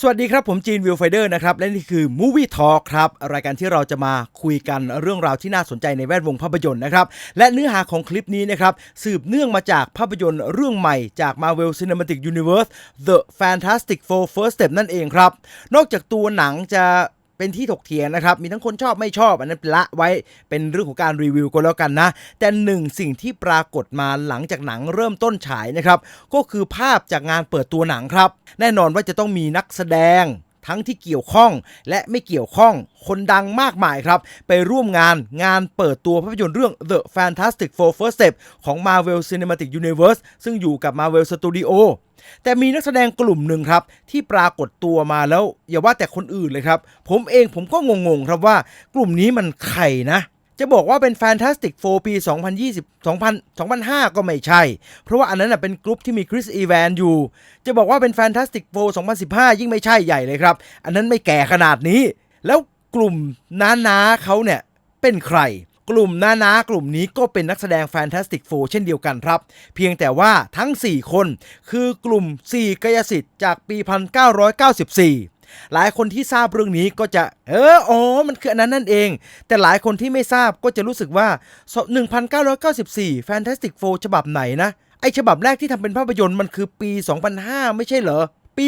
สวัสดีครับ ผมจีนวิวไฟเดอร์นะครับ และนี่คือ Movie Talk ครับ รายการที่เราจะมาคุยกันเรื่องราวที่น่าสนใจในแวดวงภาพยนตร์นะครับ และเนื้อหาของคลิปนี้นะครับ สืบเนื่องมาจากภาพยนตร์เรื่องใหม่จาก Marvel Cinematic Universe The Fantastic Four First Step นั่นเองครับ นอกจากตัวหนังจะ เป็นที่ถกเถียงนะครับ มีทั้งคนชอบไม่ชอบอันนั้นละไว้เป็นเรื่องของการรีวิวก็แล้วกันนะ แต่หนึ่งสิ่งที่ปรากฏมาหลังจากหนังเริ่มต้นฉายนะครับ ก็คือภาพจากงานเปิดตัวหนังครับ แน่นอนว่าจะต้องมีนักแสดง ทั้งที่เกี่ยวข้องและไม่เกี่ยวข้องคนดังมากมายครับ ไปร่วมงานงานเปิดตัวภาพยนตร์เรื่อง The Fantastic Four First Step ของ Marvel Cinematic Universe ซึ่งอยู่กับ Marvel Studio แต่มีนักแสดงกลุ่มหนึ่งครับ ที่ปรากฏตัวมาแล้ว อย่าว่าแต่คนอื่นเลยครับ ผมเองผมก็งงๆครับว่ากลุ่มนี้มันใครนะ จะบอกว่าเป็น Fantastic Four ปี 2020 2000 2005 ก็ไม่ใช่ เพราะว่าอันนั้นเป็นกลุ่มที่มีคริสอีแวนอยู่ จะบอกว่าเป็น Fantastic Four 2015 ยิ่งไม่ใช่ใหญ่เลยครับ อันนั้นไม่แก่ขนาดนี้ แล้วกลุ่มน้าๆเขาเนี่ยเป็นใคร กลุ่มน้าๆกลุ่มนี้ก็เป็นนักแสดง Fantastic Four เช่นเดียวกันครับ เพียงแต่ว่าทั้ง 4 คนคือกลุ่ม 4 กายสิทธิ์จากปี 1994 หลายคนที่ทราบเรื่องนี้ก็จะ เอออ๋อมันคืออันนั้นนั่นเอง แต่หลายคนที่ไม่ทราบก็จะรู้สึกว่า 1994 Fantastic Four ฉบับไหนนะ ไอฉบับแรกที่ทำเป็นภาพยนตร์มันคือปี 2005 ไม่ใช่เหรอปี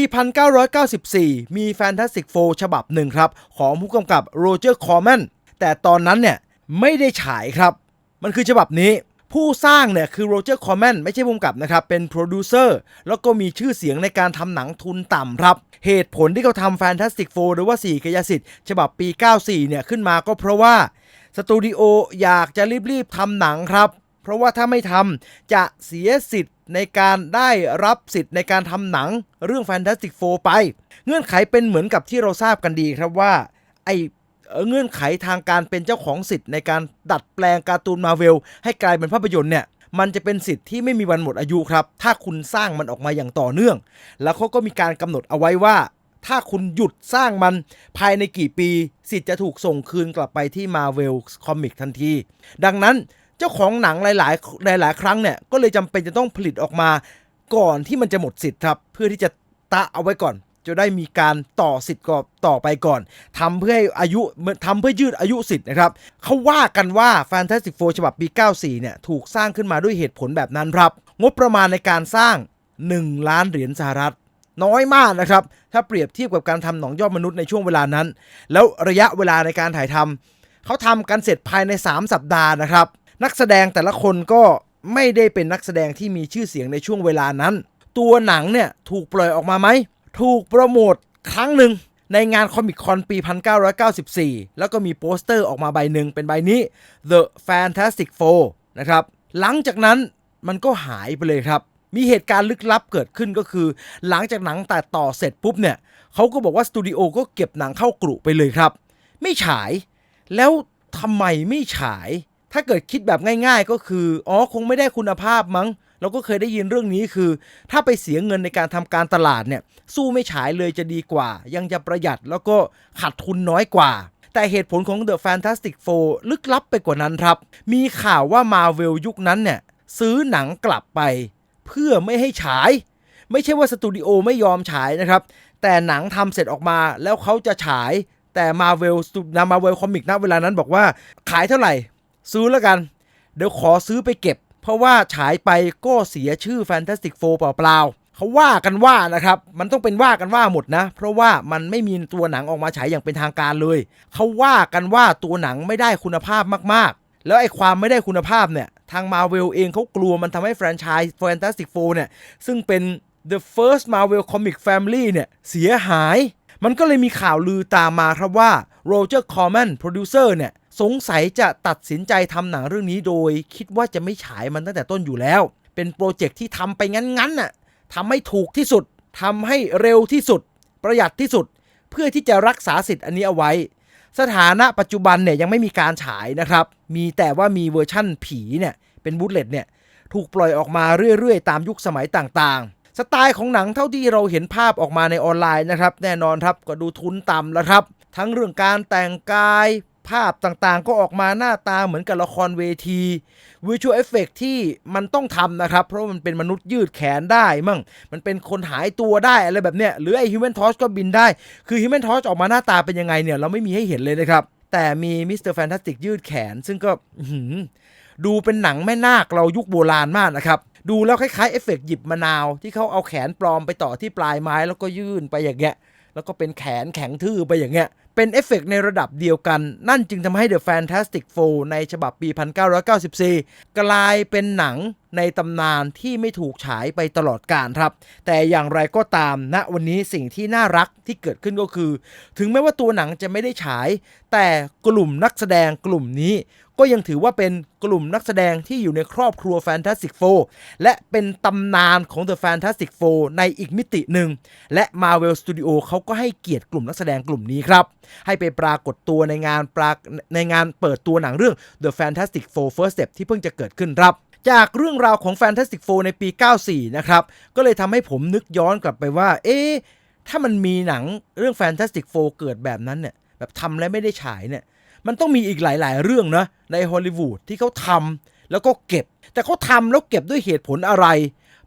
1994 มี Fantastic Four ฉบับหนึ่งครับ ของผู้กำกับโรเจอร์คอร์แมนแต่ตอนนั้นเนี่ย ไม่ได้ฉายครับ มันคือฉบับนี้ ผู้สร้างเนี่ยคือโรเจอร์คอร์แมนไม่ใช่ผู้กำกับนะครับ เป็นโปรดิวเซอร์แล้วก็มีชื่อเสียงในการทำหนังทุนต่ำครับ เหตุผลที่เขาทำ Fantastic Four หรือว่า 4กยสิทธิ์ฉบับปี 94 เนี่ยขึ้นมาก็เพราะว่าสตูดิโออยากจะรีบ ๆทำหนังครับ เพราะว่าถ้าไม่ทำจะเสียสิทธิ์ในการได้รับสิทธิ์ในการทำหนังเรื่อง Fantastic Four ไป เงื่อนไขเป็นเหมือนกับที่เราทราบกันดีครับว่าไอ เงื่อนไขทางการเป็นเจ้าของสิทธิ์ในการดัดแปลงการ์ตูนมาเวลให้กลายเป็นภาพยนตร์เนี่ยมันจะเป็นสิทธิ์ที่ไม่มีวันหมดอายุครับ ถ้าคุณสร้างมันออกมาอย่างต่อเนื่อง แล้วเขาก็มีการกำหนดเอาไว้ว่า ถ้าคุณหยุดสร้างมันภายในกี่ปี สิทธิ์จะถูกส่งคืนกลับไปที่ Marvel Comic ทันที ดังนั้นเจ้าของหนังหลาย ๆ หลาย ๆ ครั้งเนี่ยก็เลยจำเป็นจะต้องผลิตออกมา ก่อนที่มันจะหมดสิทธิ์ครับ เพื่อที่จะตะเอาไว้ก่อน จะได้มีการต่อสิทธิ์ก่อนต่อไปก่อนทำเพื่อให้อายุทำเพื่อยืดอายุสิทธิ์นะครับเขาว่ากันว่า Fantastic Four ฉบับปี 94 เนี่ยถูกสร้างขึ้นมาด้วยเหตุผลแบบนั้นครับ งบประมาณในการสร้าง 1 ล้านเหรียญสหรัฐ น้อยมากนะครับ ถ้าเปรียบเทียบกับการทำหนองยอดมนุษย์ในช่วงเวลานั้น แล้วระยะเวลาในการถ่ายทำเขาทำกันเสร็จภายใน 3 สัปดาห์นะครับ นักแสดงแต่ละคนก็ไม่ได้เป็นนักแสดงที่มีชื่อเสียงในช่วงเวลานั้น ตัวหนังเนี่ยถูกปล่อยออกมาไหม ถูกโปรโมทครั้งหนึ่งในงานคอมิคคอนปี 1994 แล้วก็มีโปสเตอร์ออกมาใบหนึ่งเป็นใบนี้ The Fantastic Four นะครับ หลังจากนั้นมันก็หายไปเลยครับ มีเหตุการณ์ลึกลับเกิดขึ้นก็คือ หลังจากหนังตัดต่อเสร็จปุ๊บเนี่ยเขาก็บอกว่าสตูดิโอก็เก็บหนังเข้ากรุไปเลยครับ ไม่ฉาย แล้วทำไมไม่ฉาย ถ้าเกิดคิดแบบง่าย ๆ ก็คือ อ๋อ คงไม่ได้คุณภาพมั้ง เราก็เคยได้ยินเรื่องนี้คือ ถ้าไปเสียเงินในการทำการตลาดเนี่ยสู้ไม่ฉายเลยจะดีกว่า ยังจะประหยัดแล้วก็ขาดทุนน้อยกว่า แต่เหตุผลของ The Fantastic Four ลึกลับไปกว่านั้นครับ มีข่าวว่า Marvel ยุคนั้นเนี่ยซื้อหนังกลับไป เพื่อไม่ให้ฉาย ไม่ใช่ว่าสตูดิโอไม่ยอมฉายนะครับ แต่หนังทำเสร็จออกมาแล้วเขาจะฉาย แต่ Marvel นะ Marvel Comic ณเวลานั้นบอกว่าขายเท่าไหร่ ซื้อแล้วกัน เดี๋ยวขอซื้อไปเก็บ เพราะว่าฉายไปก็เสียชื่อ Fantastic Four เปล่าๆเขาว่ากันว่านะครับ มันต้องเป็นว่ากันว่าหมดนะ เพราะว่ามันไม่มีตัวหนังออกมาฉายอย่างเป็นทางการเลย เขาว่ากันว่าตัวหนังไม่ได้คุณภาพมากๆ แล้วไอ้ความไม่ได้คุณภาพเนี่ย ทาง Marvel เองเขากลัวมันทำให้แฟรนไชส์ Fantastic Four เนี่ย ซึ่งเป็น The First Marvel Comic Family เนี่ยเสียหาย มันก็เลยมีข่าวลือตามมาครับว่าโรเจอร์คอร์แมนโปรดิวเซอร์เนี่ย สงสัยจะตัดสินใจทำหนังเรื่องนี้โดย คิดว่าจะไม่ฉายมันตั้งแต่ต้นอยู่แล้ว เป็นโปรเจกต์ที่ทำไปงั้นๆน่ะทำให้ถูกที่สุดทำให้เร็วที่สุด ประหยัดที่สุด เพื่อที่จะรักษาสิทธิ์อันนี้เอาไว้ สถานะปัจจุบันเนี่ยยังไม่มีการฉายนะครับ มีแต่ว่ามีเวอร์ชั่นผีเนี่ยเป็นบูตเลตเนี่ยถูกปล่อยออกมาเรื่อยๆ ตามยุคสมัยต่างๆ สไตล์ของหนังเท่าที่เราเห็นภาพออกมาในออนไลน์นะครับ แน่นอนครับก็ดูทุนต่ำแล้วครับ ทั้งเรื่องการแต่งกาย ภาพต่างๆ ก็ออกมาหน้าตาเหมือนกับละครเวทีวิชวลเอฟเฟกที่มันต้องทำนะครับ เพราะมันเป็นมนุษย์ยืดแขนได้มั่ง มันเป็นคนหายตัวได้อะไรแบบเนี้ยหรือไอฮิวแมนทอชก็บินได้ คือฮิวแมนทอชออกมาหน้าตาเป็นยังไงเนี่ย เราไม่มีให้เห็นเลยนะครับ แต่มีมิสเตอร์แฟนตาสติกยืดแขน ซึ่งก็ดูเป็นหนังแม่นาคเรายุคโบราณมากนะครับดูแล้วคล้ายๆเอฟเฟกต์หยิบมะนาวที่เขาเอาแขนปลอมไปต่อที่ปลายไม้แล้วก็ยื่นไปอย่างเงี้ยแล้วก็เป็นแขนแข็งทื่อไปอย่างเงี้ย เป็นเอฟเฟกต์ในระดับเดียวกัน นั่นจึงทำให้ The Fantastic Four ในฉบับปี 1994 กลายเป็นหนัง ในตำนานที่ไม่ถูกฉายไปตลอดกาลครับ แต่อย่างไรก็ตามณวันนี้สิ่งที่น่ารักที่เกิดขึ้นก็คือ ถึงแม้ว่าตัวหนังจะไม่ได้ฉาย แต่กลุ่มนักแสดงกลุ่มนี้ก็ยังถือว่าเป็นกลุ่มนักแสดงที่อยู่ในครอบครัว Fantastic Four และเป็นตำนานของ The Fantastic Four ในอีกมิติหนึ่ง และ Marvel Studio เขาก็ให้เกียรติกลุ่มนักแสดงกลุ่มนี้ครับ ให้ไปปรากฏตัวในงานปรากในงานเปิดตัวหนังเรื่อง The Fantastic Four First Step ที่เพิ่งจะเกิดขึ้นครับ จากเรื่องราวของ Fantastic Four ในปี 94 นะครับ ก็เลยทำให้ผมนึกย้อนกลับไปว่า เอ๊ะ ถ้ามันมีหนังเรื่อง Fantastic Four เกิดแบบนั้นเนี่ย แบบทำแล้วไม่ได้ฉายเนี่ย มันต้องมีอีกหลาย ๆ เรื่องนะในฮอลลีวูดที่เขาทำแล้วก็เก็บ แต่เขาทำแล้วเก็บด้วยเหตุผลอะไร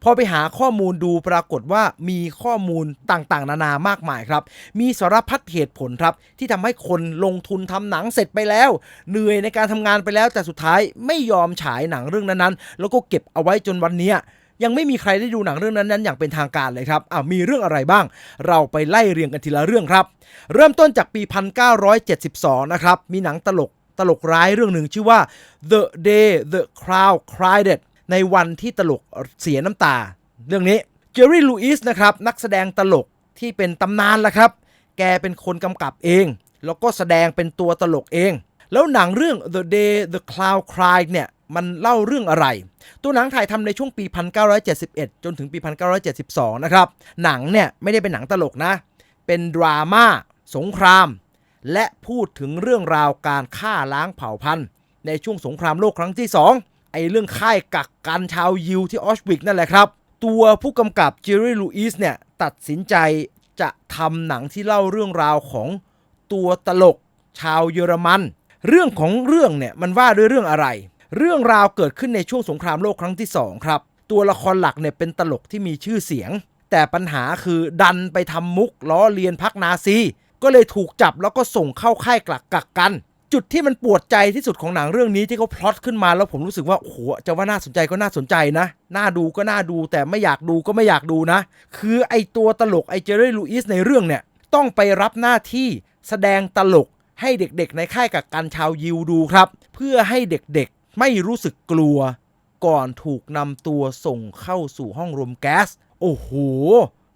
พอไปหาข้อมูลดูปรากฏว่ามีข้อมูลต่างๆ นานามากมายครับ มีสารพัดเหตุผลครับ ที่ทำให้คนลงทุนทำหนังเสร็จไปแล้ว เหนื่อยในการทำงานไปแล้วแต่สุดท้ายไม่ยอมฉายหนังเรื่องนั้นๆ แล้วก็เก็บเอาไว้จนวันนี้ยังไม่มีใครได้ดูหนังเรื่องนั้นๆ อย่างเป็นทางการเลยครับอ้ามีเรื่องอะไรบ้าง เราไปไล่เรียงกันทีละเรื่องครับ เริ่มต้นจากปี 1972 นะครับ มีหนังตลกตลกร้ายเรื่องหนึ่งชื่อว่า The Day the Crowd Cried ในวันที่ตลกเสียน้ำตา เรื่องนี้เจอร์รี่ลูอิสนะครับนักแสดงตลกที่เป็นตำนานละครับ แกเป็นคนกำกับเอง แล้วก็แสดงเป็นตัวตลกเอง แล้วหนังเรื่อง The Day the Cloud Cried เนี่ยมันเล่าเรื่องอะไร ตัวหนังถ่ายทำในช่วงปี 1971 จนถึงปี 1972 นะครับ หนังเนี่ยไม่ได้เป็นหนังตลกนะ เป็นดราม่า สงคราม และพูดถึงเรื่องราวการฆ่าล้างเผ่าพันธุ์ ในช่วงสงครามโลกครั้งที่ 2 ไอเรื่องค่ายกักกันชาวยิวที่ออชวิกนั่นแหละครับ ตัวผู้กำกับเจอร์รี่ลูอิสเนี่ย ตัดสินใจจะทำหนังที่เล่าเรื่องราวของตัวตลกชาวเยอรมัน เรื่องของเรื่องเนี่ยมันว่าด้วยเรื่องอะไร เรื่องราวเกิดขึ้นในช่วงสงครามโลกครั้งที่2ครับ ตัวละครหลักเนี่ยเป็นตลกที่มีชื่อเสียง แต่ปัญหาคือดันไปทำมุกล้อเลียนพักนาซี ก็เลยถูกจับแล้วก็ส่งเข้าค่ายกักกักกัน จุดที่มันปวดใจที่สุดของหนังเรื่องนี้ที่เขาพล็อตขึ้นมาแล้วผมรู้สึกว่าโอ้โหจะว่าน่าสนใจก็น่าสนใจนะ น่าดูก็น่าดูแต่ไม่อยากดูก็ไม่อยากดูนะ คือไอตัวตลกไอเจอร์รี่ลูอิสในเรื่องเนี่ย ต้องไปรับหน้าที่แสดงตลกให้เด็กๆ ในค่ายกักกันชาวยิวดูครับ เพื่อให้เด็กๆไม่รู้สึกกลัว ก่อนถูกนำตัวส่งเข้าสู่ห้องรมแก๊ส โอ้โห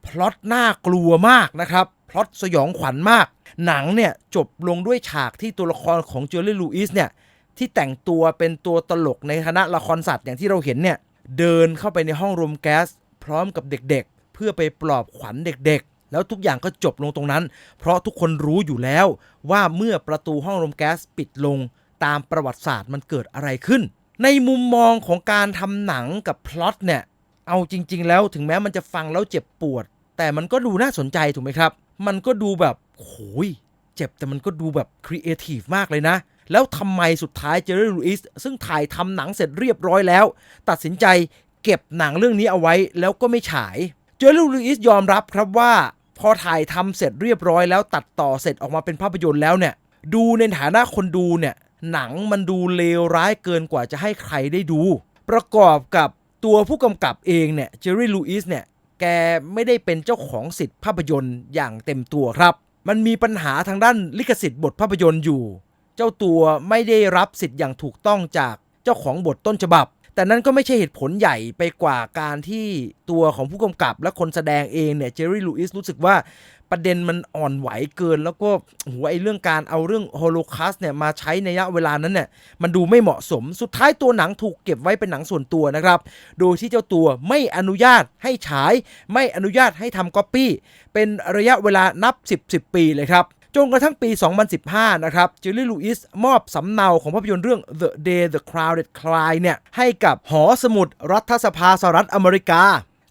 พล็อตน่ากลัวมากนะครับ พล็อตสยองขวัญมาก หนังเนี่ยจบลงด้วยฉากที่ตัวละครของเจอร์รี่ลูอิสเนี่ยที่แต่งตัวเป็นตัวตลกในคณะละครสัตว์อย่างที่เราเห็นเนี่ยเดินเข้าไปในห้องรมแก๊ส พร้อมกับเด็กๆ เพื่อไปปลอบขวัญเด็กๆ แล้วทุกอย่างก็จบลงตรงนั้น เพราะทุกคนรู้อยู่แล้วว่าเมื่อประตูห้องรมแก๊สปิดลงตามประวัติศาสตร์มันเกิดอะไรขึ้น ในมุมมองของการทำหนังกับพล็อตเนี่ยเอาจริง ๆ แล้วถึงแม้มันจะฟังแล้วเจ็บปวด แต่มันก็ดูน่าสนใจถูกไหมครับ มันก็ดูแบบโอ้ยเจ็บแต่มันก็ดูแบบครีเอทีฟมากเลยนะ แล้วทำไมสุดท้ายเจอร์รี่ลูอิสซึ่งถ่ายทำหนังเสร็จเรียบร้อยแล้ว ตัดสินใจเก็บหนังเรื่องนี้เอาไว้แล้วก็ไม่ฉาย เจอร์รี่ลูอิสยอมรับครับว่า พอถ่ายทำเสร็จเรียบร้อยแล้วตัดต่อเสร็จออกมาเป็นภาพยนตร์แล้วเนี่ย ดูในฐานะคนดูเนี่ยหนังมันดูเลวร้ายเกินกว่าจะให้ใครได้ดู ประกอบกับตัวผู้กำกับเองเนี่ยเจอร์รี่ลูอิสเนี่ย แกไม่ได้เป็นเจ้าของสิทธิ์ภาพยนตร์อย่างเต็มตัวครับ มันมีปัญหาทางด้านลิขสิทธิ์บทภาพยนตร์อยู่ เจ้าตัวไม่ได้รับสิทธิ์อย่างถูกต้องจากเจ้าของบทต้นฉบับ แต่นั้นก็ไม่ใช่เหตุผลใหญ่ไปกว่าการที่ตัวของผู้กำกับและคนแสดงเองเนี่ยเจอร์รี่ลูอิสรู้สึกว่าประเด็นมันอ่อนไหวเกิน แล้วก็หัวไอ้เรื่องการเอาเรื่องโฮโลคาสเนี่ยมาใช้ในระยะเวลานั้นเนี่ยมันดูไม่เหมาะสมสุดท้ายตัวหนังถูกเก็บไว้เป็นหนังส่วนตัวนะครับ โดยที่เจ้าตัวไม่อนุญาตให้ฉาย ไม่อนุญาตให้ทำก๊อปปี้เป็นระยะเวลานับ 10 10 ปีเลยครับ จนกระทั่งปี 2015 นะครับเจลลี่ลูอิสมอบสำเนาของภาพยนตร์เรื่อง The Day the Crowded Cry เนี่ยให้กับหอสมุดรัฐสภาสหรัฐอเมริกา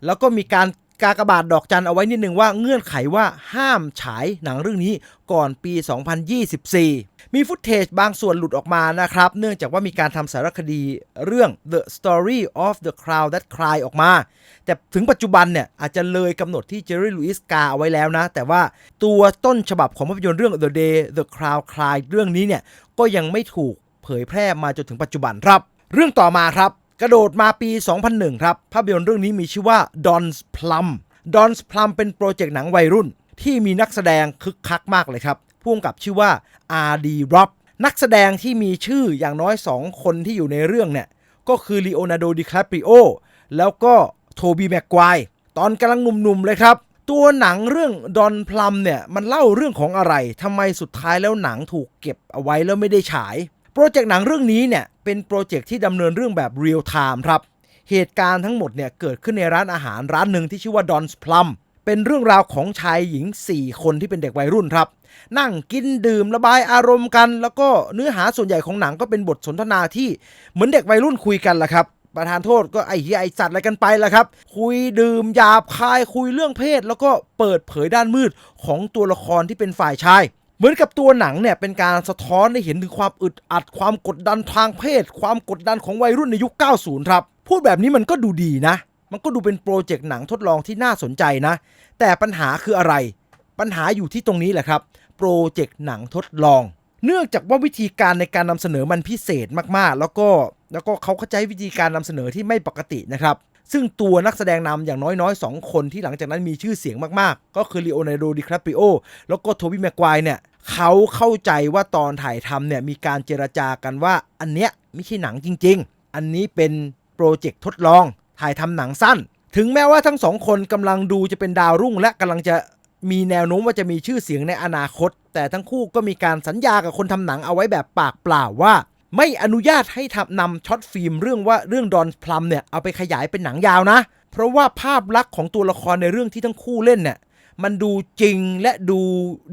แล้วก็มีการกากบาทดอกจันเอาไว้นิดนึงว่าเงื่อนไขว่าห้ามฉายหนังเรื่องนี้ก่อนปี 2024 มีฟุตเทจบางส่วนหลุดออกมานะครับ เนื่องจากว่ามีการทำสารคดีเรื่อง The Story of the Crowd That Cry ออกมา แต่ถึงปัจจุบันเนี่ย อาจจะเลยกำหนดที่เจอร์รี่ลุยส์กาเอาไว้แล้วนะ แต่ว่าตัวต้นฉบับของภาพยนตร์เรื่อง The Day the Crowd Cry เรื่องนี้เนี่ย ก็ยังไม่ถูกเผยแพร่มาจนถึงปัจจุบันครับ เรื่องต่อมาครับ กระโดดมาปี 2001 ครับ ภาพยนตร์เรื่องนี้มีชื่อว่า Don's Plum Don's Plum เป็นโปรเจกต์หนังวัยรุ่นที่มีนักแสดงคึกคักมากเลยครับ พ่วงกับชื่อว่า R.D. Rob นักแสดงที่มีชื่ออย่างน้อย 2 คนที่อยู่ในเรื่องเนี่ย ก็คือลีโอนาร์โดดิคาปริโอแล้วก็โทบีแม็กควายตอนกำลังหนุ่มๆเลยครับ ตัวหนังเรื่องดอนพลัมเนี่ย มันเล่าเรื่องของอะไรทำไมสุดท้ายแล้วหนังถูกเก็บเอาไว้แล้วไม่ได้ฉาย โปรเจกต์หนังเรื่องนี้เนี่ย เป็นโปรเจกต์ที่ดำเนินเรื่องแบบเรียลไทม์ครับ เหตุการณ์ทั้งหมดเนี่ย เกิดขึ้นในร้านอาหารร้านหนึ่งที่ชื่อว่าดอนพลัมเป็นเรื่องราวของชายหญิง 4 คนที่เป็นเด็กวัยรุ่นครับ นั่งกินดื่มระบายอารมณ์กัน แล้วก็เนื้อหาส่วนใหญ่ของหนังก็เป็นบทสนทนาที่เหมือนเด็กวัยรุ่นคุยกันแหละครับประธานโทษก็ไอ้เหี้ยไอ้สัตว์อะไรกันไปละครับ คุยดื่มหยาบคายคุยเรื่องเพศ แล้วก็เปิดเผยด้านมืดของตัวละครที่เป็นฝ่ายชาย เหมือนกับตัวหนังเนี่ยเป็นการสะท้อนให้เห็นถึงความอึดอัดความกดดันทางเพศ ความกดดันของวัยรุ่นในยุค 90 ครับ พูดแบบนี้มันก็ดูดีนะ มันก็ดูเป็นโปรเจกต์หนังทดลองที่น่าสนใจนะ แต่ปัญหาคืออะไร ปัญหาอยู่ที่ตรงนี้แหละครับ โปรเจกต์หนังทดลอง เนื่องจากว่าวิธีการในการนำเสนอมันพิเศษมากๆ แล้วก็แล้วก็เขาเข้าใจวิธีการนำเสนอที่ไม่ปกตินะครับ ซึ่งตัวนักแสดงนำอย่างน้อยๆ 2 คนที่หลังจากนั้นมีชื่อเสียงมากๆ ก็คือลีโอนาร์โดดิคาปริโอแล้วก็โทบี้แม็กควายเนี่ยเขาเข้าใจว่าตอนถ่ายทำเนี่ยมีการเจรจากันว่าอันเนี้ยไม่ใช่หนังจริง ๆ อันนี้เป็นโปรเจกต์ทดลอง ถ่ายทำหนังสั้น ถึงแม้ว่าทั้งสองคนกำลังดูจะเป็นดาวรุ่งและกำลังจะ มีแนวโน้มว่าจะมีชื่อเสียงในอนาคต แต่ทั้งคู่ก็มีการสัญญากับคนทำหนังเอาไว้แบบปากเปล่าว่า ไม่อนุญาตให้ทำนำช็อตฟิล์มเรื่องว่าเรื่องดอนพลัมเนี่ยเอาไปขยายเป็นหนังยาวนะ เพราะว่าภาพลักษณ์ของตัวละครในเรื่องที่ทั้งคู่เล่นเนี่ยมันดูจริงและดู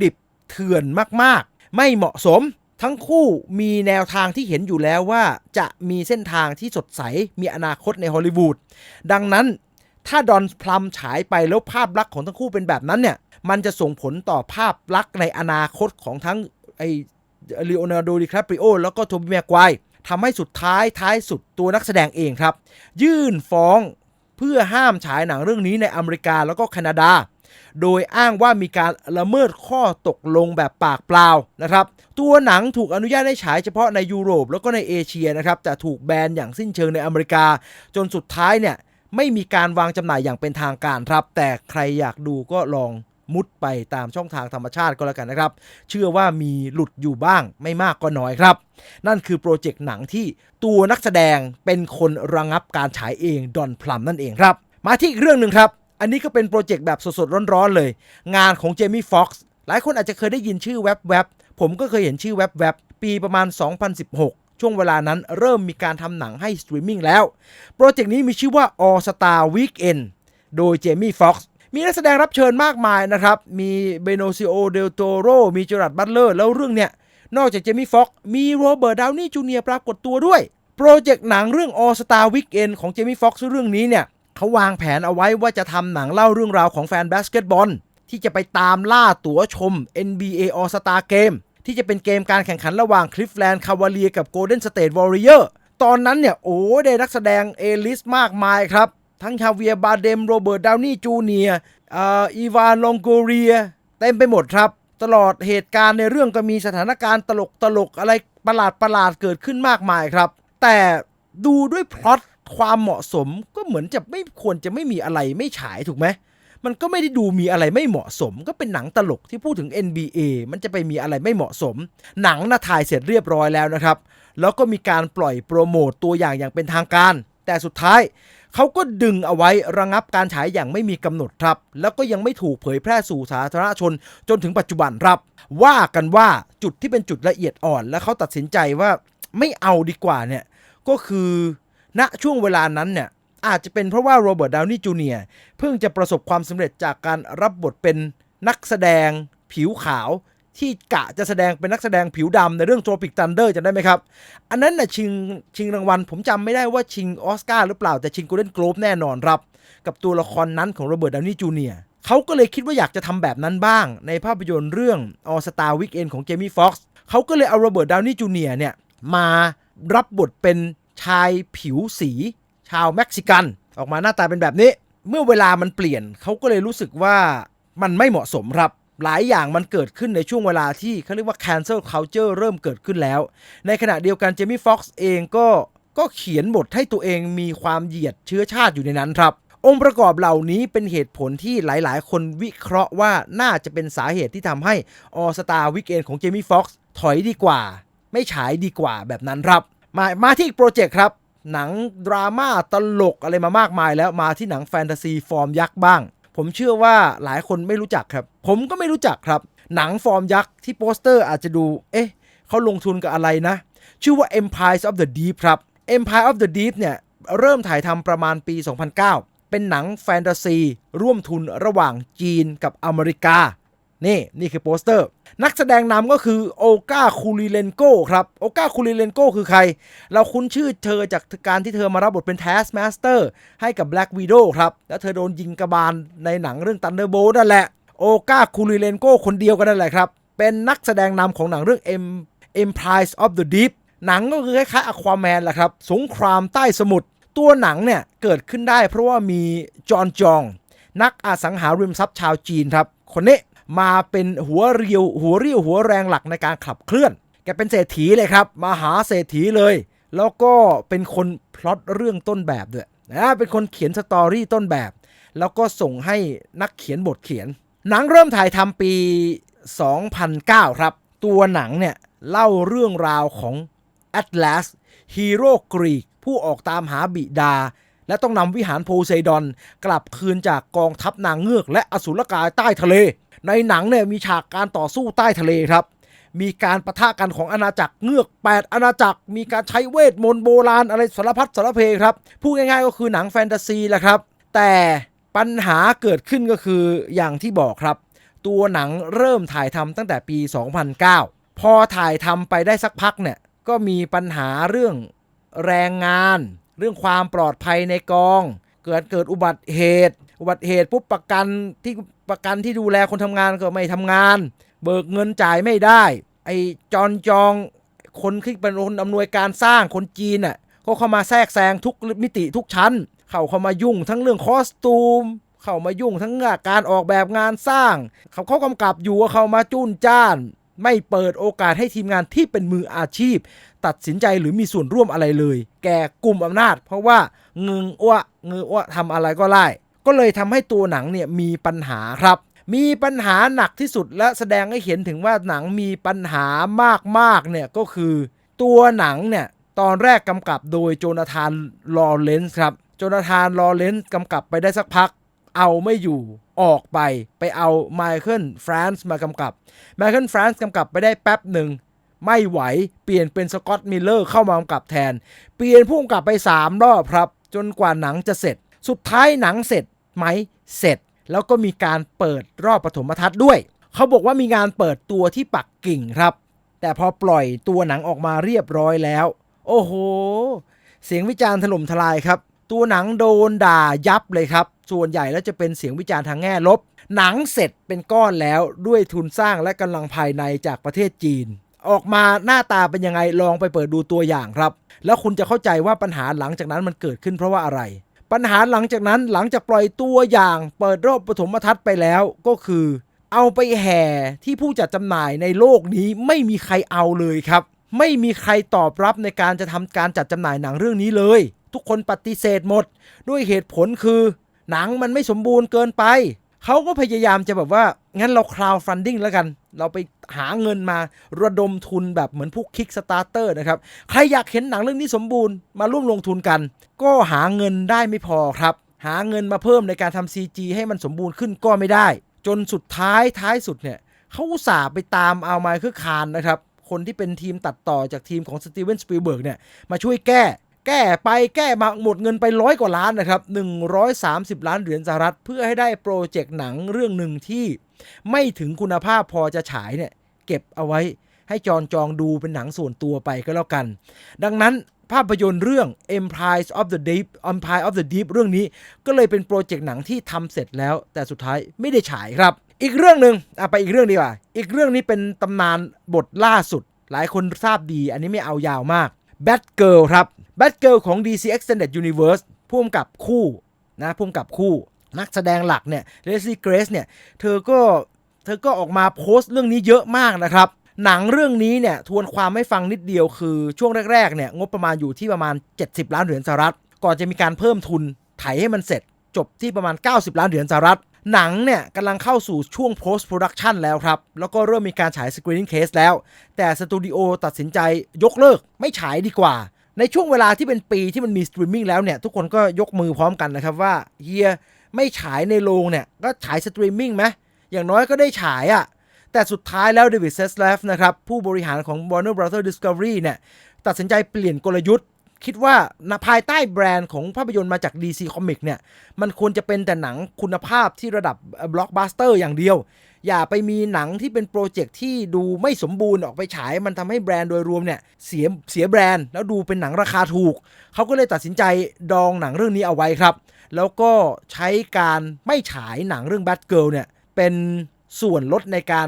ดิบเถื่อนมากๆ ไม่เหมาะสม ทั้งคู่มีแนวทางที่เห็นอยู่แล้วว่าจะมีเส้นทางที่สดใสมีอนาคตในฮอลลีวูดดังนั้น ถ้าดอนพลัมฉายไปแล้วภาพลักษณ์ของทั้งคู่เป็นแบบนั้นเนี่ย มันจะส่งผลต่อภาพลักษณ์ในอนาคตของทั้งไอลีโอนาร์โดดิคาปริโอแล้วก็โทบี้แม็กวายทำให้สุดท้ายท้ายสุดตัวนักแสดงเองครับ ยื่นฟ้องเพื่อห้ามฉายหนังเรื่องนี้ในอเมริกาแล้วก็แคนาดา โดยอ้างว่ามีการละเมิดข้อตกลงแบบปากเปล่านะครับ ตัวหนังถูกอนุญาตให้ฉายเฉพาะในยุโรปแล้วก็ในเอเชียนะครับแต่ถูกแบนอย่างสิ้นเชิงในอเมริกา จนสุดท้ายเนี่ย ไม่มีการวางจำหน่ายอย่างเป็นทางการครับ แต่ใครอยากดูก็ลองมุดไปตามช่องทางธรรมชาติก็แล้วกันนะครับ เชื่อว่ามีหลุดอยู่บ้างไม่มากก็น้อยครับ นั่นคือโปรเจกต์หนังที่ตัวนักแสดงเป็นคนระงับการฉายเองดอนพลัมนั่นเองครับ มาที่อีกเรื่องหนึ่งครับ อันนี้ก็เป็นโปรเจกต์แบบสดๆร้อนๆเลย งานของเจมี่ฟ็อกซ์หลายคนอาจจะเคยได้ยินชื่อแวบๆผมก็เคยเห็นชื่อแวบๆปีประมาณ 2016 ช่วงเวลานั้นเริ่มมีการทำหนังให้สตรีมมิ่งแล้ว โปรเจกต์นี้มีชื่อว่า All Star Weekend โดยเจมี่ฟ็อกซ์มีนักแสดงรับเชิญมากมายนะครับ มีเบโนซิโอเดลโตโรมีเจอรัดบัตเลอร์ แล้วเรื่องเนี้ย นอกจากเจมี่ฟ็อกซ์มีโรเบิร์ตดาวนี่จูเนียร์ปรากฏตัวด้วย โปรเจกต์หนังเรื่อง All Star Weekend ของเจมี่ฟ็อกซ์เรื่องนี้เนี่ยเขาวางแผนเอาไว้ว่าจะทำหนังเล่าเรื่องราวของแฟนบาสเกตบอลที่จะไปตามล่าตั๋วชม NBA All Star Game ที่จะเป็นเกมการแข่งขันระหว่างคลิฟแลนด์คาวาเลียกับโกลเด้นสเตทวอริเออร์ตอนนั้นเนี่ย โอ้ได้นักแสดงเอลิสมากมายครับ ทั้งชาเวียบาเดม โรเบิร์ต ดาวนี่ จูเนียอีวานลองโกเรีย เต็มไปหมดครับ ตลอดเหตุการณ์ในเรื่องก็มีสถานการณ์ตลกตลกอะไรประหลาดประหลาดเกิดขึ้นมากมายครับ แต่ดูด้วยพล็อตความเหมาะสมก็เหมือนจะไม่ควรจะไม่มีอะไรไม่ฉายถูกไหม มันก็ไม่ได้ดูมีอะไรไม่เหมาะสม ก็เป็นหนังตลกที่พูดถึง NBA มันจะไปมีอะไรไม่เหมาะสม หนังน่ะถ่ายเสร็จเรียบร้อยแล้วนะครับ แล้วก็มีการปล่อยโปรโมตตัวอย่างอย่างเป็นทางการ แต่สุดท้ายเขาก็ดึงเอาไว้ระงับการฉายอย่างไม่มีกำหนดครับ แล้วก็ยังไม่ถูกเผยแพร่สู่สาธารณชน จนถึงปัจจุบันครับ ว่ากันว่าจุดที่เป็นจุดละเอียดอ่อน และเขาตัดสินใจว่าไม่เอาดีกว่าเนี่ยก็คือณช่วงเวลานั้นเนี่ย อาจจะเป็นเพราะว่าโรเบิร์ตดาวนี่จูเนียเพิ่งจะประสบความสำเร็จจากการรับบทเป็นนักแสดงผิวขาวที่กะจะแสดงเป็นนักแสดงผิวดำในเรื่อง Tropic Thunder จะได้ไหมครับ อันนั้นน่ะชิงชิงรางวัล ผมจำไม่ได้ว่าชิงออสการ์หรือเปล่า แต่ชิง Golden Globe แน่นอนครับ กับตัวละครนั้นของโรเบิร์ตดาวนี่จูเนียเขาก็เลยคิดว่าอยากจะทำแบบนั้นบ้าง ในภาพยนตร์เรื่อง All Star Weekend ของเจมี่ฟ็อกซ์เขาก็เลยเอาโรเบิร์ตดาวนี่จูเนียเนี่ยมารับบทเป็นชายผิวสี ชาวเม็กซิกัน ออกมาหน้าตาเป็นแบบนี้ เมื่อเวลามันเปลี่ยนเขาก็เลยรู้สึกว่ามันไม่เหมาะสมครับหลายอย่างมันเกิดขึ้นในช่วงเวลาที่เขาเรียกว่า cancel culture เริ่มเกิดขึ้นแล้ว ในขณะเดียวกันเจมี่ฟ็อกซ์เองก็ก็เขียนบทให้ตัวเองมีความเหยียดเชื้อชาติอยู่ในนั้นครับ องค์ประกอบเหล่านี้เป็นเหตุผลที่หลายๆ คนวิเคราะห์ว่าน่าจะเป็นสาเหตุที่ทำให้ออสตาวิกเอนของเจมี่ฟ็อกซ์ถอยดีกว่า ไม่ฉายดีกว่าแบบนั้นครับ มามาที่อีกโปรเจกต์ครับ หนังดราม่าตลกอะไรมามากมายแล้วมาที่หนังแฟนตาซีฟอร์มยักษ์บ้าง ผมเชื่อว่าหลายคนไม่รู้จักครับ ผมก็ไม่รู้จักครับ หนังฟอร์มยักษ์ที่โปสเตอร์อาจจะดู เอ๊ะเขาลงทุนกับอะไรนะ ชื่อว่า Empire of the Deep ครับ Empire of the Deep เนี่ยเริ่มถ่ายทำประมาณปี 2009 เป็นหนังแฟนตาซี ร่วมทุนระหว่างจีนกับอเมริกา นี่นี่คือโปสเตอร์ นักแสดงนำก็คือโอกาคูริเลนโกครับ โอกาคูริเลนโกคือใคร เราคุ้นชื่อเธอจากการที่เธอมารับบทเป็น Taskmaster ให้กับ Black Widow ครับ แล้วเธอโดนยิงกระบาลในหนังเรื่อง Thunderbolt นั่นแหละ โอกาคูริเลนโกคนเดียวกันนั่นแหละครับ เป็นนักแสดงนำของหนังเรื่อง M Empire of the Deep หนังก็คือคล้ายๆ Aquaman แหละครับ สงครามใต้สมุทร ตัวหนังเนี่ยเกิดขึ้นได้เพราะว่ามีจอนจอง นักอสังหาริมทรัพย์ชาวจีนครับ คนนี้ มาเป็นหัวเรียวหัวเรียวหัวแรงหลักในการขับเคลื่อน แกเป็นเศรษฐีเลยครับมาหาเศรษฐีเลย แล้วก็เป็นคนพล็อตเรื่องต้นแบบด้วยนะเป็นคนเขียนสตอรี่ต้นแบบ แล้วก็ส่งให้นักเขียนบทเขียน หนังเริ่มถ่ายทำปี 2009 ครับ ตัวหนังเนี่ยเล่าเรื่องราวของ Atlas ฮีโร่กรีกผู้ออกตามหาบิดา และต้องนำวิหารโพไซดอน กลับคืนจากกองทัพนางเงือกและอสุรกายใต้ทะเล ในหนังเนี่ยมีฉากการต่อสู้ใต้ทะเลครับ มีการประทะกันของอาณาจักรเงือก 8 อาณาจักร มีการใช้เวทมนต์โบราณอะไรสารพัดสารเพครับ พูดง่ายๆก็คือหนังแฟนตาซีแหละครับ แต่ปัญหาเกิดขึ้นก็คืออย่างที่บอกครับ ตัวหนังเริ่มถ่ายทำตั้งแต่ปี 2009 พอถ่ายทำไปได้สักพักเนี่ยก็มีปัญหาเรื่องแรงงาน เรื่องความปลอดภัยในกอง เกิดเกิดอุบัติเหตุ อุบัติเหตุปุ๊บประกันที่ประกันที่ดูแลคนทำงานก็ไม่ทำงาน เบิกเงินจ่ายไม่ได้ ไอ้จอนจองคนที่เป็นคนอำนวยการสร้างคนจีนอะก็เข้ามาแทรกแซงทุกมิติทุกชั้น เข้าเข้ามายุ่งทั้งเรื่องคอสตูม เข้ามายุ่งทั้งการออกแบบงานสร้าง เขาเขากำกับอยู่ว่าเขามาจุนจ้าน ไม่เปิดโอกาสให้ทีมงานที่เป็นมืออาชีพ ตัดสินใจหรือมีส่วนร่วมอะไรเลย แก่กลุ่มอำนาจ เพราะว่าเงืงอ้วเงืออ้วทำอะไรก็ไล่ก็เลยทำให้ตัวหนังเนี่ยมีปัญหาครับ มีปัญหาหนักที่สุดและแสดงให้เห็นถึงว่าหนังมีปัญหามากๆเนี่ยก็คือตัวหนังเนี่ยตอนแรกกำกับโดยโจนาธานลอเรนซ์ครับโจนาธานลอเรนซ์กำกับไปได้สักพัก เอาไม่อยู่ออกไปไปเอาไมเคิลฟรานซ์มากำกับไมเคิลฟรานซ์กำกับไปได้แป๊บหนึ่ง ไม่ไหวเปลี่ยนเป็นสกอตต์มิลเลอร์เข้ามากำกับแทน เปลี่ยนผู้กำกับไป 3 รอบครับ จนกว่าหนังจะเสร็จ สุดท้ายหนังเสร็จไหมเสร็จ แล้วก็มีการเปิดรอบปฐมทัศน์ด้วย เขาบอกว่ามีงานเปิดตัวที่ปักกิ่งครับ แต่พอปล่อยตัวหนังออกมาเรียบร้อยแล้ว โอ้โห เสียงวิจารณ์ถล่มทลายครับ ตัวหนังโดนด่ายับเลยครับ ส่วนใหญ่แล้วจะเป็นเสียงวิจารณ์ทางแง่ลบ หนังเสร็จเป็นก้อนแล้วด้วยทุนสร้างและกำลังภายในจากประเทศจีน ออกมาหน้าตาเป็นยังไงลองไปเปิดดูตัวอย่างครับ แล้วคุณจะเข้าใจว่าปัญหาหลังจากนั้นมันเกิดขึ้นเพราะว่าอะไร ปัญหาหลังจากนั้นหลังจากปล่อยตัวอย่าง เปิดรอบปฐมทัศน์ไปแล้วก็คือ เอาไปแห่ที่ผู้จัดจำหน่ายในโลกนี้ไม่มีใครเอาเลยครับ ไม่มีใครตอบรับในการจะทำการจัดจำหน่ายหนังเรื่องนี้เลย ทุกคนปฏิเสธหมด ด้วยเหตุผลคือ หนังมันไม่สมบูรณ์เกินไป เขาก็พยายามจะแบบว่า งั้นเรา crowdfunding แล้วกัน เราไปหาเงินมาระดมทุนแบบเหมือนพวก Kickstarter นะครับ ใครอยากเห็นหนังเรื่องนี้สมบูรณ์มาร่วมลงทุนกัน ก็หาเงินได้ไม่พอครับ หาเงินมาเพิ่มในการทำ CG ให้มันสมบูรณ์ขึ้นก็ไม่ได้ จนสุดท้ายท้ายสุดเนี่ยเขาอุตส่าห์ไปตามเอาไมเคิลคานนะครับคนที่เป็นทีมตัดต่อจากทีมของสตีเวนสปีลเบิร์กเนี่ยมาช่วยแก้ แก้ไปแก้มาหมดเงินไปร้อยกว่าล้านนะครับ130 ล้านเหรียญสหรัฐ เพื่อให้ได้โปรเจกต์หนังเรื่องหนึ่งที่ไม่ถึงคุณภาพพอจะฉายเนี่ยเก็บเอาไว้ให้จอนจองดูเป็นหนังส่วนตัวไปก็แล้วกัน ดังนั้นภาพยนตร์เรื่อง Empire of the Deep Empire of the Deep เรื่องนี้ก็เลยเป็นโปรเจกต์หนังที่ทำเสร็จแล้ว แต่สุดท้ายไม่ได้ฉายครับ อีกเรื่องหนึ่งอะไปอีกเรื่องดีกว่า อีกเรื่องนี้เป็นตำนานบทล่าสุด หลายคนทราบดี อันนี้ไม่เอายาวมาก Batgirl ครับ Batgirl ของ DC Extended Universe พ่วงกับคู่นะพ่วงกับคู่ นักแสดงหลักเนี่ยเลสลี่เกรสเนี่ย เธอก็เธอก็ออกมาโพสต์เรื่องนี้เยอะมากนะครับ หนังเรื่องนี้เนี่ยทวนความให้ฟังนิดเดียวคือช่วงแรกๆเนี่ยงบประมาณอยู่ที่ประมาณ 70 ล้านเหรียญสหรัฐ ก่อนจะมีการเพิ่มทุนไถให้มันเสร็จ จบที่ประมาณ 90 ล้านเหรียญสหรัฐ หนังเนี่ยกำลังเข้าสู่ช่วง post production แล้วครับ แล้วก็เริ่มมีการฉาย screening case แล้ว แต่สตูดิโอตัดสินใจยกเลิกไม่ฉายดีกว่า ในช่วงเวลาที่เป็นปีที่มันมีสตรีมมิ่งแล้วเนี่ย ทุกคนก็ยกมือพร้อมกันนะครับว่าเฮียไม่ฉายในโรงเนี่ย ก็ฉายสตรีมมิ่งไหมอย่างน้อยก็ได้ฉายอะ่ะแต่สุดท้ายแล้วเดวิดเซสเลฟนะครับ ผู้บริหารของ Warner Brother Discovery เนี่ย ตัดสินใจเปลี่ยนกลยุทธ์ คิดว่าภายใต้แบรนด์ของภาพยนตร์มาจาก DC Comics เนี่ย มันควรจะเป็นแต่หนังคุณภาพที่ระดับบล็อกบัสเตอร์อย่างเดียว อย่าไปมีหนังที่เป็นโปรเจกต์ที่ดูไม่สมบูรณ์ออกไปฉาย มันทำให้แบรนด์โดยรวมเนี่ยเสียเสียแบรนด์ แล้วดูเป็นหนังราคาถูก เขาก็เลยตัดสินใจดองหนังเรื่องนี้เอาไว้ครับ แล้วก็ใช้การไม่ฉายหนังเรื่อง Batgirl เนี่ยเป็นส่วนลดในการ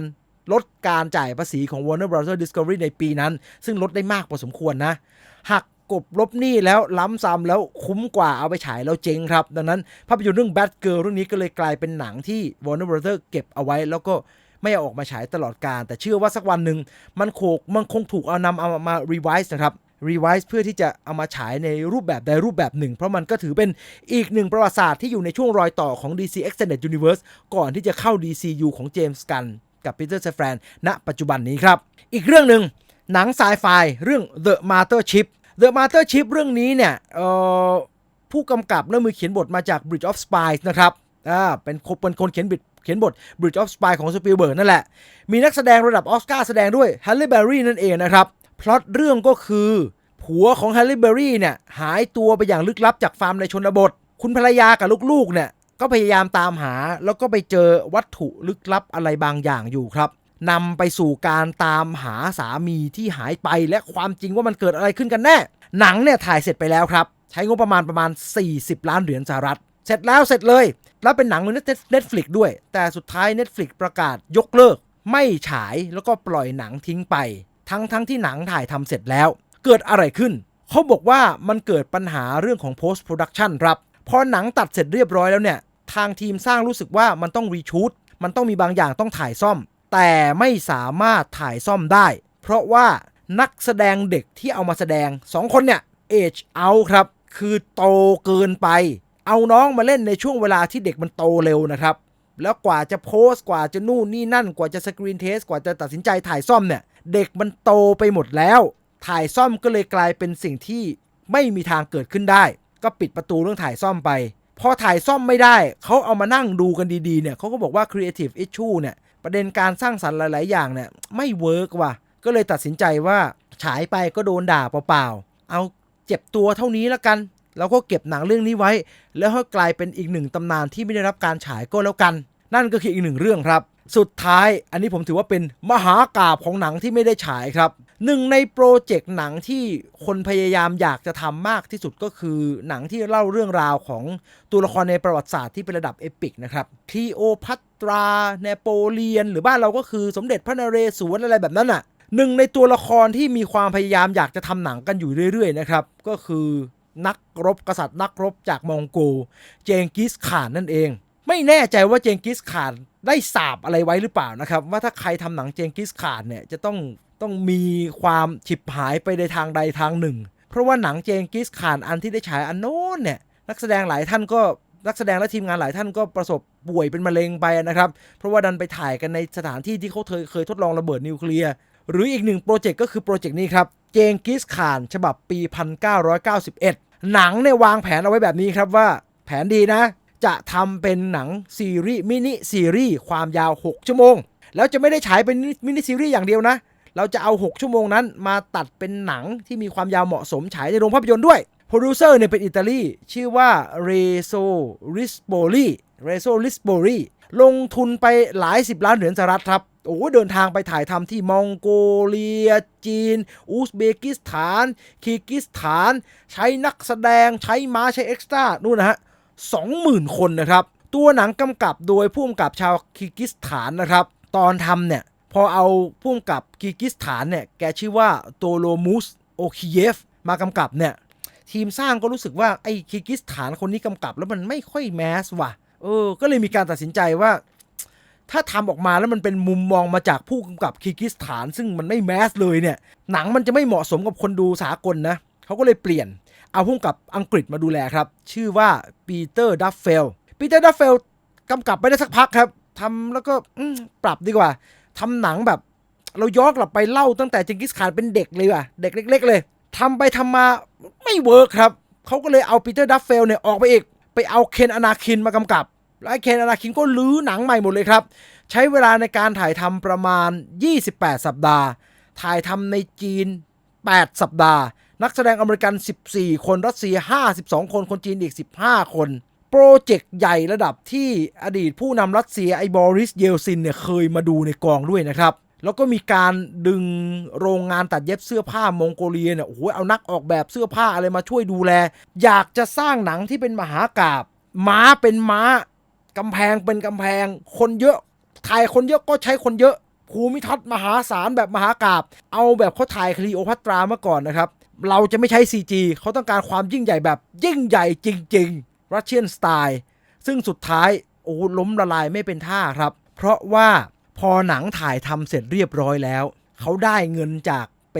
ลดการจ่ายภาษีของ Warner Brother Discovery ในปีนั้น ซึ่งลดได้มากพอสมควรนะ หัก กบลบหนี้แล้วล้ำซ้ำแล้วคุ้มกว่าเอาไปฉายแล้วเจ๊งครับ ดังนั้นภาพยนตร์เรื่อง Batgirl เรื่องนี้ก็เลยกลายเป็นหนังที่ Warner Brother เก็บเอาไว้แล้วก็ไม่เอาออกมาฉายตลอดการ แต่เชื่อว่าสักวันหนึ่งมันโคกมันคงถูกเอานำเอามา revise นะครับ revise เพื่อที่จะเอามาฉายในรูปแบบใดรูปแบบหนึ่ง เพราะมันก็ถือเป็นอีกหนึ่งประวัติศาสตร์ที่อยู่ในช่วงรอยต่อของ DC Extended Universe ก่อนที่จะเข้า DCU ของเจมส์กันกับปีเตอร์เซฟรนณปัจจุบันนี้ครับ อีกเรื่องหนึ่งหนังไซไฟเรื่อง The Mothership The Mothership เรื่องนี้เนี่ยผู้กำกับและมือเขียนบทมาจาก Bridge of Spies นะครับเป็นคนเป็นคนเขียนบทเขียนบท Bridge of Spies ของสปีลเบิร์กนั่นแหละ มีนักแสดงระดับออสการ์แสดงด้วย Halle Berry นั่นเองนะครับ พล็อตเรื่องก็คือผัวของ Halle Berry เนี่ยหายตัวไปอย่างลึกลับจากฟาร์มในชนบท คุณภรรยากับลูกๆเนี่ยก็พยายามตามหาแล้วก็ไปเจอวัตถุลึกลับอะไรบางอย่างอยู่ครับ นำไปสู่การตามหาสามีที่หายไปและความจริงว่ามันเกิดอะไรขึ้นกันแน่ หนังเนี่ยถ่ายเสร็จไปแล้วครับ ใช้งบประมาณประมาณ 40 ล้านเหรียญสหรัฐ เสร็จแล้วเสร็จเลย แล้วเป็นหนังบน Netflix ด้วย แต่สุดท้าย Netflix ประกาศยกเลิก ไม่ฉายแล้วก็ปล่อยหนังทิ้งไป ทั้งทั้งที่หนังถ่ายทำเสร็จแล้ว เกิดอะไรขึ้น เขาบอกว่ามันเกิดปัญหาเรื่องของ post production ครับพอหนังตัดเสร็จเรียบร้อยแล้วเนี่ยทางทีมสร้างรู้สึกว่ามันต้องรีชูตมันต้องมีบางอย่างต้องถ่ายซ่อม แต่ไม่สามารถถ่ายซ่อมได้ เพราะว่านักแสดงเด็กที่เอามาแสดง2คนเนี่ย age out ครับ คือโตเกินไป เอาน้องมาเล่นในช่วงเวลาที่เด็กมันโตเร็วนะครับ แล้วกว่าจะโพสต์กว่าจะนู่นนี่นั่นกว่าจะสกรีนเทสกว่าจะตัดสินใจถ่ายซ่อมเนี่ยเด็กมันโตไปหมดแล้ว ถ่ายซ่อมก็เลยกลายเป็นสิ่งที่ไม่มีทางเกิดขึ้นได้ ก็ปิดประตูเรื่องถ่ายซ่อมไปพอถ่ายซ่อมไม่ได้ เขาเอามานั่งดูกันดีๆเนี่ยเขาก็บอกว่า creative issue เนี่ย ประเด็นการสร้างสรรค์หลาย ๆ อย่างเนี่ยไม่เวิร์กว่ะ ก็เลยตัดสินใจว่าฉายไปก็โดนด่าเปล่า ๆ เอาเจ็บตัวเท่านี้แล้วกันแล้วก็เก็บหนังเรื่องนี้ไว้ แล้วให้กลายเป็นอีกหนึ่งตำนานที่ไม่ได้รับการฉายก็แล้วกัน นั่นก็คืออีกหนึ่งเรื่องครับ สุดท้ายอันนี้ผมถือว่าเป็นมหากาบของหนังที่ไม่ได้ฉายครับหนึ่งในโปรเจกต์หนังที่คนพยายามอยากจะทำมากที่สุดก็คือหนังที่เล่าเรื่องราวของตัวละครในประวัติศาสตร์ที่เป็นระดับเอปิกนะครับคลีโอพัต ราเนโปเลียน หรือบ้านเราก็คือสมเด็จพระนเรศวรอะไรแบบนั้นอะหนึ่งในตัวละครที่มีความพยายามอยากจะทำหนังกันอยู่เรื่อยๆนะครับ ก็คือนักรบกษัตริย์นักรบจากมองโก เจงกิสข่านนั่นเอง ไม่แน่ใจว่าเจงกิสข่านได้สาบอะไรไว้หรือเปล่านะครับ ว่าถ้าใครทำหนังเจงกิสข่านเนี่ยจะต้องต้องมีความฉิบหายไปในทางใดทางหนึ่ง เพราะว่าหนังเจงกิสข่านอันที่ได้ฉายอันโน้นเนี่ยนักแสดงหลายท่านก็ นักแสดงและทีมงานหลายท่านก็ประสบป่วยเป็นมะเร็งไปนะครับ เพราะว่าดันไปถ่ายกันในสถานที่ที่เขาเคยเคยทดลองระเบิดนิวเคลียร์หรืออีกหนึ่งโปรเจกต์ก็คือโปรเจกต์นี้ครับ เจงกิสข่านฉบับปี 1991 หนังเนี่ยวางแผนเอาไว้แบบนี้ครับว่าแผนดีนะ จะทำเป็นหนังซีรีส์มินิซีรีส์ความยาว 6 ชั่วโมง แล้วจะไม่ได้ฉายเป็นมินิซีรีส์อย่างเดียวนะ เราจะเอา 6 ชั่วโมงนั้นมาตัดเป็นหนังที่มีความยาวเหมาะสมฉายในโรงภาพยนตร์ด้วย โปรดิวเซอร์เนี่ยเป็นอิตาลี ชื่อว่าเรโซริสโปลีเรโซริสโปลีลงทุนไปหลายสิบล้านเหรียญสหรัฐครับ โอ้เดินทางไปถ่ายทำที่มองโกเลีย จีน อุซเบกิสถาน คีร์กิสถาน ใช้นักแสดง ใช้ม้า ใช้เอ็กซ์ตร้า นู่นนะฮะสองหมื่นคนนะครับ ตัวหนังกำกับโดยผู้กำกับชาวคีร์กิสถานนะครับ ตอนทำเนี่ย พอเอาผู้กำกับคีร์กิสถานเนี่ย แกชื่อว่าโตโลมุส โอคิเยฟ มากำกับเนี่ย ทีมสร้างก็รู้สึกว่าไอ้คีกิสถานคนนี้กำกับแล้วมันไม่ค่อยแมสว่ะ เออ ก็เลยมีการตัดสินใจว่า ถ้าทำออกมาแล้วมันเป็นมุมมองมาจากผู้กำกับคีกิสถาน ซึ่งมันไม่แมสเลยเนี่ย หนังมันจะไม่เหมาะสมกับคนดูสากลนะเขาก็เลยเปลี่ยน เอาผู้กำกับอังกฤษมาดูแลครับ ชื่อว่าปีเตอร์ดัฟเฟลปีเตอร์ดัฟเฟลกำกับไปได้สักพักครับทำแล้วก็ปรับดีกว่าทำหนังแบบ เราย้อนกลับไปเล่าตั้งแต่เจงกิสขานเป็นเด็กเลยว่ะ เด็กเล็ก ๆ เลย ทำไปทำมาไม่เวิร์คครับ เขาก็เลยเอาปีเตอร์ดัฟเฟลเนี่ยออกไปอีก ไปเอาเคนอนาคินมากำกับ แล้วไอ้เคนอนาคินก็ลื้อหนังใหม่หมดเลยครับ ใช้เวลาในการถ่ายทำประมาณ 28 สัปดาห์ ถ่ายทำในจีน 8 สัปดาห์ นักแสดงอเมริกัน 14 คน รัสเซีย 52 คน คนจีนอีก 15 คนโปรเจกต์ใหญ่ระดับที่อดีตผู้นำรัสเซียไอ้บอริสเยลซินเนี่ยเคยมาดูในกองด้วยนะครับ แล้วก็มีการดึงโรงงานตัดเย็บเสื้อผ้ามองโกเลียเนี่ยโอ้โหเอานักออกแบบเสื้อผ้าอะไรมาช่วยดูแล อยากจะสร้างหนังที่เป็นมหากาบม้าเป็นม้ากำแพงเป็นกำแพง คนเยอะถ่ายคนเยอะก็ใช้คนเยอะภูมิทัศน์มหาศาลแบบมหากาบเอาแบบเขาถ่ายคลีโอพัตราเมื่อก่อนนะครับ เราจะไม่ใช้ CG เขาต้องการความยิ่งใหญ่แบบยิ่งใหญ่จริงๆรัสเซียนสไตล์ซึ่งสุดท้ายโอ้ล้มละลายไม่เป็นท่าครับ เพราะว่า พอหนังถ่ายทำเสร็จเรียบร้อยแล้ว เขาได้เงินจากไป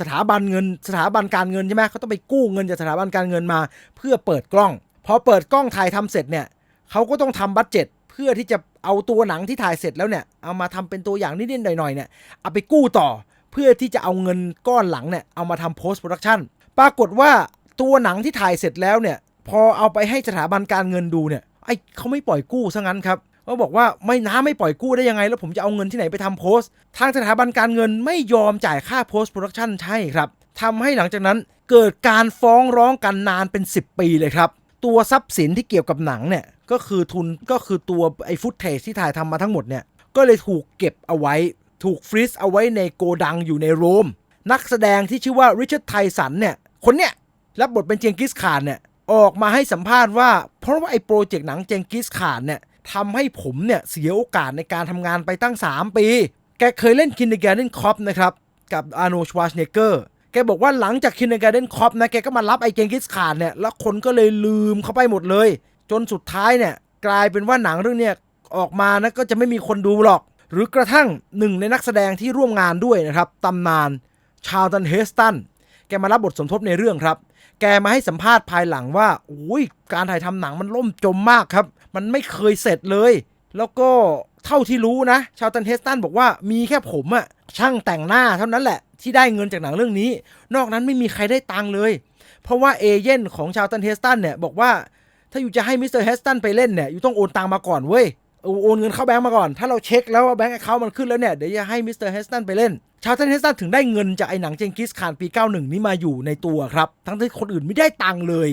สถาบันเงิน สถาบันการเงินใช่ไหมเขาต้องไปกู้เงินจากสถาบันการเงินมา เพื่อเปิดกล้อง พอเปิดกล้องถ่ายทำเสร็จเนี่ยเขาก็ต้องทำบัตเจ็ตเพื่อที่จะเอาตัวหนังที่ถ่ายเสร็จแล้วเนี่ยเอามาทำเป็นตัวอย่างนิดๆหน่อยๆเนี่ยเอาไปกู้ต่อ เพื่อที่จะเอาเงินก้อนหลังเนี่ยเอามาทำ post production ปรากฏว่าตัวหนังที่ถ่ายเสร็จแล้วเนี่ยพอเอาไปให้สถาบันการเงินดูเนี่ยไอ้เขาไม่ปล่อยกู้ซะงั้นครับ เขาบอกว่าไม่น้าไม่ปล่อยกู้ได้ยังไง แล้วผมจะเอาเงินที่ไหนไปทำโพสต์ ทางสถาบันการเงินไม่ยอมจ่ายค่าโพสต์โปรดักชันใช่ครับทำให้หลังจากนั้นเกิดการฟ้องร้องกันนานเป็น 10 ปีเลยครับ ตัวทรัพย์สินที่เกี่ยวกับหนังเนี่ยก็คือทุนก็คือตัวไอ้ฟุตเทจที่ถ่ายทำมาทั้งหมดเนี่ยก็เลยถูกเก็บเอาไว้ ถูกฟรีซเอาไว้ในโกดังอยู่ในโรม นักแสดงที่ชื่อว่าริชาร์ดไทสันเนี่ยคนเนี่ยรับบทเป็นเจงกิสขานเนี่ยออกมาให้สัมภาษณ์ว่า เพราะว่าไอ้โปรเจกต์หนังเจงกิสขานเนี่ย ทำให้ผมเนี่ยเสียโอกาสในการทำงานไปตั้ง 3 ปี แกเคยเล่นคินเด g การ์เดนคอปนะครับกับอาร์โนชวาชเนเกอร์แกบอกว่าหลังจากคินเด g การ์เดนคอปนะแกก็มารับไอเจงกิสขานเนี่ยแล้วคนก็เลยลืมเข้าไปหมดเลย จนสุดท้ายเนี่ยกลายเป็นว่าหนังเรื่องเนี้ยออกมานะก็จะไม่มีคนดูหรอก หรือกระทั่งหนึ่งในนักแสดงที่ร่วมงานด้วยนะครับตำนานชาลตันเฮสตันแกมารับบทสมทบในเรื่องครับ แกมาให้สัมภาษณ์ภายหลังว่าอุ้ยการถ่ายทำหนังมันล่มจมมากครับ มันไม่เคยเสร็จเลย แล้วก็เท่าที่รู้นะ ชาวตันเฮสตันบอกว่ามีแค่ผมอะช่างแต่งหน้าเท่านั้นแหละที่ได้เงินจากหนังเรื่องนี้ นอกนั้นไม่มีใครได้ตังเลย เพราะว่าเอเย่นของชาวตันเฮสตันเนี่ยบอกว่าถ้าอยู่จะให้มิสเตอร์เฮสตันไปเล่นเนี่ยอยู่ต้องโอนตังมาก่อนเว้ยโอนเงินเข้าแบงก์มาก่อน ถ้าเราเช็คแล้วว่าแบงก์เขามันขึ้นแล้วเนี่ยเดี๋ยวจะให้มิสเตอร์เฮสตันไปเล่น ชาวตันเฮสตันถึงได้เงินจากไอ้หนังเจงกิสคานปี 91 นี้มาอยู่ในตัวครับ ทั้งที่คนอื่นไม่ได้ตังเลย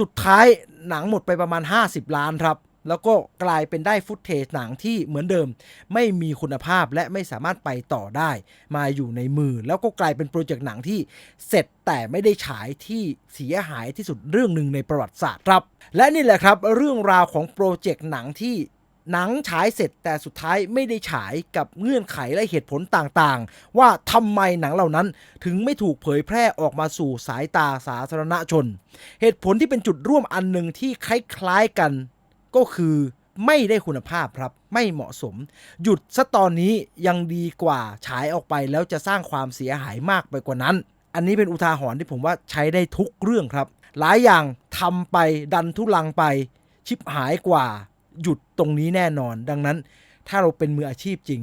สุดท้ายหนังหมดไปประมาณ 50 ล้านครับ แล้วก็กลายเป็นได้ฟุตเทจหนังที่เหมือนเดิม ไม่มีคุณภาพและไม่สามารถไปต่อได้ มาอยู่ในมือ แล้วก็กลายเป็นโปรเจกต์หนังที่เสร็จแต่ไม่ได้ฉายที่เสียหายที่สุดเรื่องหนึ่งในประวัติศาสตร์ครับ และนี่แหละครับเรื่องราวของโปรเจกต์หนังที่หนังฉายเสร็จแต่สุดท้ายไม่ได้ฉายกับเงื่อนไขและเหตุผลต่างๆ ว่าทำไมหนังเหล่านั้นถึงไม่ถูกเผยแพร่ออกมาสู่สายตาสาธารณชน เหตุผลที่เป็นจุดร่วมอันหนึ่งที่คล้ายๆกัน ก็คือไม่ได้คุณภาพครับ ไม่เหมาะสม หยุดซะตอนนี้ยังดีกว่าฉายออกไปแล้วจะสร้างความเสียหายมากไปกว่านั้น อันนี้เป็นอุทาหรณ์ที่ผมว่าใช้ได้ทุกเรื่องครับ หลายอย่างทำไปดันทุลังไป ชิบหายกว่า หยุดตรงนี้แน่นอน ดังนั้น ถ้าเราเป็นมืออาชีพจริง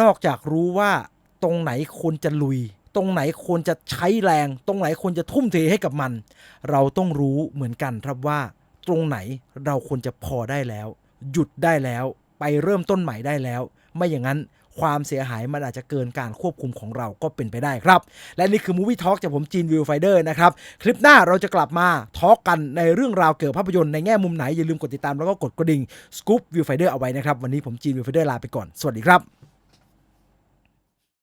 นอกจากรู้ว่าตรงไหนควรจะลุย ตรงไหนควรจะใช้แรง ตรงไหนควรจะทุ่มเทให้กับมัน เราต้องรู้เหมือนกันครับว่า ตรงไหนเราควรจะพอได้แล้ว หยุดได้แล้วไปเริ่มต้นใหม่ได้แล้ว ไม่อย่างนั้นความเสียหายมันอาจจะเกินการควบคุมของเราก็เป็นไปได้ครับ และนี่คือ Movie Talk จากผมจีนวิวไฟเดอร์นะครับ คลิปหน้าเราจะกลับมาทอล์กกันในเรื่องราวเกี่ยวกับภาพยนตร์ในแง่มุมไหน อย่าลืมกดติดตามแล้วก็กดกระดิ่ง Scoop Viewfinder เอาไว้นะครับ วันนี้ผมจีนวิวไฟเดอร์ลาไปก่อน สวัสดีครับ